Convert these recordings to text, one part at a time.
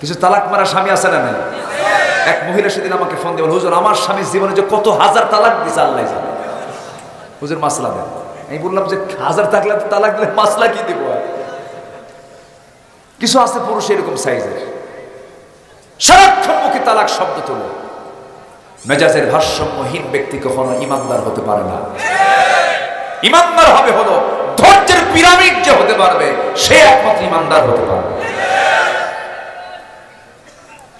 কিছু তালাক মারা স্বামী আছে না এক মহিলা সেদিন আমাকে ফোন দিয়ে বলে, হুজুর আমার স্বামীর জীবনে যে কত হাজার তালাক দিছে আল্লাহ হুজুর মাসলা দেন। আমি বললাম যে হাজার তাকলে তালাক দিলে মাসলা কি দিব কিছু আছে পুরুষ এরকম সাইজের সারাক্ষণ মুখে তালাক শব্দ তোলে। মেজাজের ভারসাম্যহীন ব্যক্তি কখনো ইমানদার হতে পারে না। ইমানদার হবে হলো ধৈর্যের পিরামিড যে হতে পারবে সে একমাত্র ইমানদার হতে পারবে।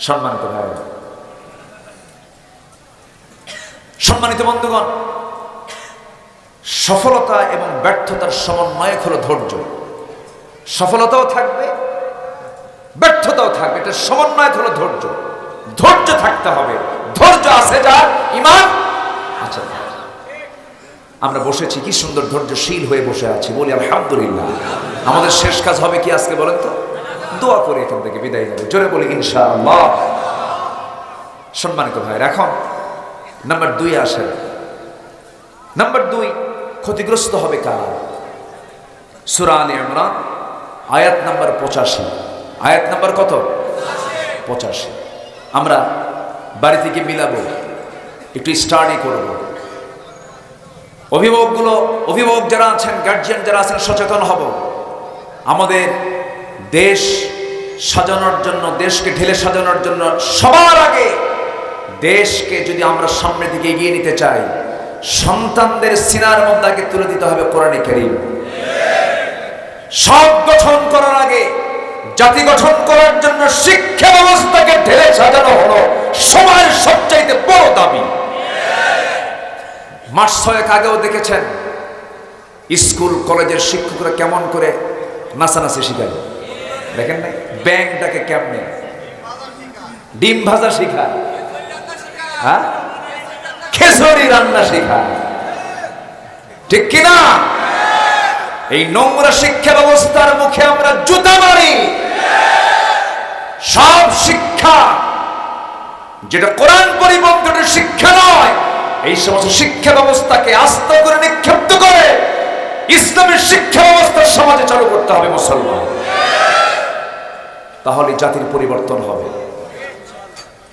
সম্মানিত ভাই। সম্মানিত বন্ধুগণ, সফলতা এবং ব্যর্থতার সমন্বয়ক হলো ধৈর্য। সফলতাও থাকবে, ব্যর্থতাও থাকবে, এটা সমন্বয়ক হলো ধৈর্য। ধৈর্য থাকতে হবে। ধৈর্য আছে যার, ইমান আচ্ছা আমরা বসেছি, কি সুন্দর ধৈর্যশীল হয়ে বসে আছি, বলি আলহামদুলিল্লাহ। আমাদের শেষ কাজ হবে কি আজকে বলেন তো? দোয়া করে এখান থেকে বিদায় নেবে জোরে বলি, ইনশাআল্লাহ। সম্মানিত ভাইয়ের, এখন নাম্বার দুই আসেন। নাম্বার দুই, ক্ষতিগ্রস্ত হবে কারা? সুরা আলী ইমরান, আয়াত নাম্বার পঁচাশি। আয়াত নাম্বার কত? পঁচাশি। আমরা বাড়ি থেকে মিলাবো, একটু স্টাডি করব। অভিভাবকগুলো, অভিভাবক যারা আছেন গার্জিয়ান যারা আছেন, সচেতন হব। আমাদের দেশ সাজানোর জন্য, দেশকে ঢেলে সাজানোর জন্য সবার আগে দেশকে যদি আমরা সামনের দিকে এগিয়ে নিতে চাই, সন্তানদের সিনার মধ্যে তুলে দিতে হবে কোরআনে করিম। সব গঠন করার আগে, জাতি গঠন করার জন্য শিক্ষা ব্যবস্থাকে ঢেলে সাজানো হলো সময়ের সবচাইতে বড় দাবি। মাস ছয়েক আগেও দেখেছেন, স্কুল, কলেজের শিক্ষকরা কেমন করে নাচানাচি শিখায়। দেখেন নাই? ব্যাংকটাকে কেমনে? ডিম ভাজা শিখায় হ্যাঁ? খেসরি রান্না শেখায় ঠিক কিনা? এই নোংরা শিক্ষা ব্যবস্থার মুখে আমরা জুতা মারি। সব শিক্ষা, যেটা কোরআন পরিবর্তনের শিক্ষা নয়, এই সমস্ত শিক্ষা ব্যবস্থাকে আস্ত করে নিক্ষিপ্ত করে ইসলামের শিক্ষা ব্যবস্থা সমাজে চালু করতে হবে মুসলমান। তাহলে জাতির পরিবর্তন হবে।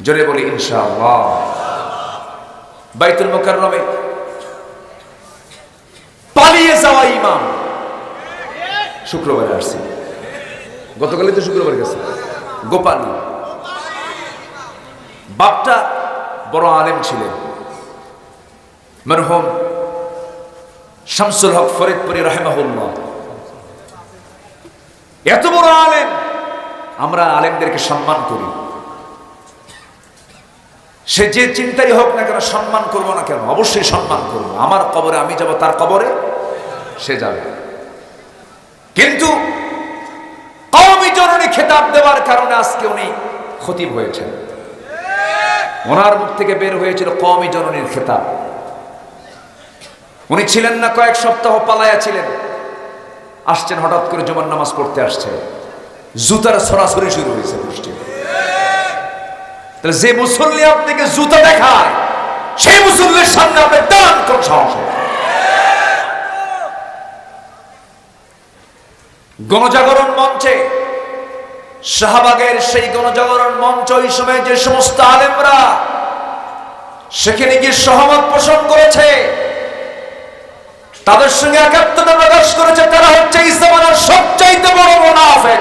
জোরে বলি, ইনশাআল্লাহ। বাইতুল মোকাররমে পালিয়ে যাওয়া ইমাম। শুক্রবারে আসছি। গতকালই তো শুক্রবার গেছে। গোপালী বাপটা বড় আলেম ছিলেন। মরহুম শামসুল হক ফরিদপুরি রাহেমাহুল্লাহ। এত বড় আলেম! আমরা আলেমদেরকে সম্মান করি। সে যে চিন্তাই হোক না কেন সম্মান করব না কেন? অবশ্যই সম্মান করব। আমার কবরে আমি যাব, তার কবরে সে যাবে। কিন্তু কওমি জননী খেতাব দেওয়ার কারণে আজকে উনি খতিব হয়েছেন। ওনার মুখ থেকে বের হয়েছিল কওমি জননীর খেতাব। উনি ছিলেন না কয়েক সপ্তাহ পালায়া ছিলেন। আসছেন হঠাৎ করে জমান নামাজ পড়তে আসছে জুতার সরাসরি শুরু হয়েছে তাহলে যে মুসল্লি আপনাকে জুতা দেখায়, সেই মুসল্লির সামনে আপনি দান কোন সাহস গণজাগরণ মঞ্চে, শাহবাগের সেই গণজাগরণ মঞ্চ ওই সময় যে সমস্ত আলেমরা সেখানে গিয়ে সহমত পোষণ করেছে, তাদের সঙ্গে একাত্মতা প্রকাশ করেছে, তারা হচ্ছে ইসলামের সবচাইতে বড় মুনাফে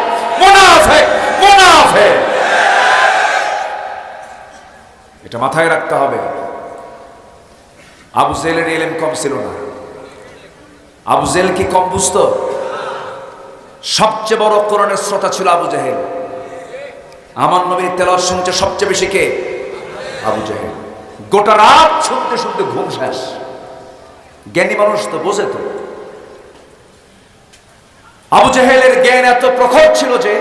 এটা মাথায় রাখতে হবে। আবু জেলের এলেম কম ছিল না। আবু জেল কি কম বুঝতো? সবচেয়ে বড় কোরআনের শ্রোতা ছিল আবু জাহেল। আমার নবীর তেলার শুনছে সবচেয়ে বেশি কে? আবু জাহেল। গোটা রাত শুনতে শুনতে ঘুম শেষ। জ্ঞানী মানুষ তো বোঝে তো। আবু জাহেলের জ্ঞান এত প্রখর ছিল যে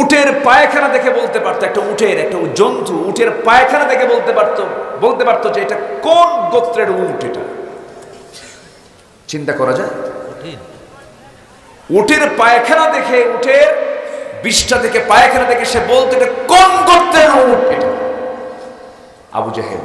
উটের পায়খানা দেখে বলতে পারতো একটা উটের একটা জন্তু উটের পায়খানা দেখে বলতে পারতো বলতে পারতো যে এটা কোন গোত্রের উট এটা? চিন্তা করা যায়? উটের পায়খানা দেখে উটের বিষটা দেখে পায়খানা দেখে সে বলতে এটা কোন গোত্রের উট এটা? আবু জাহেল।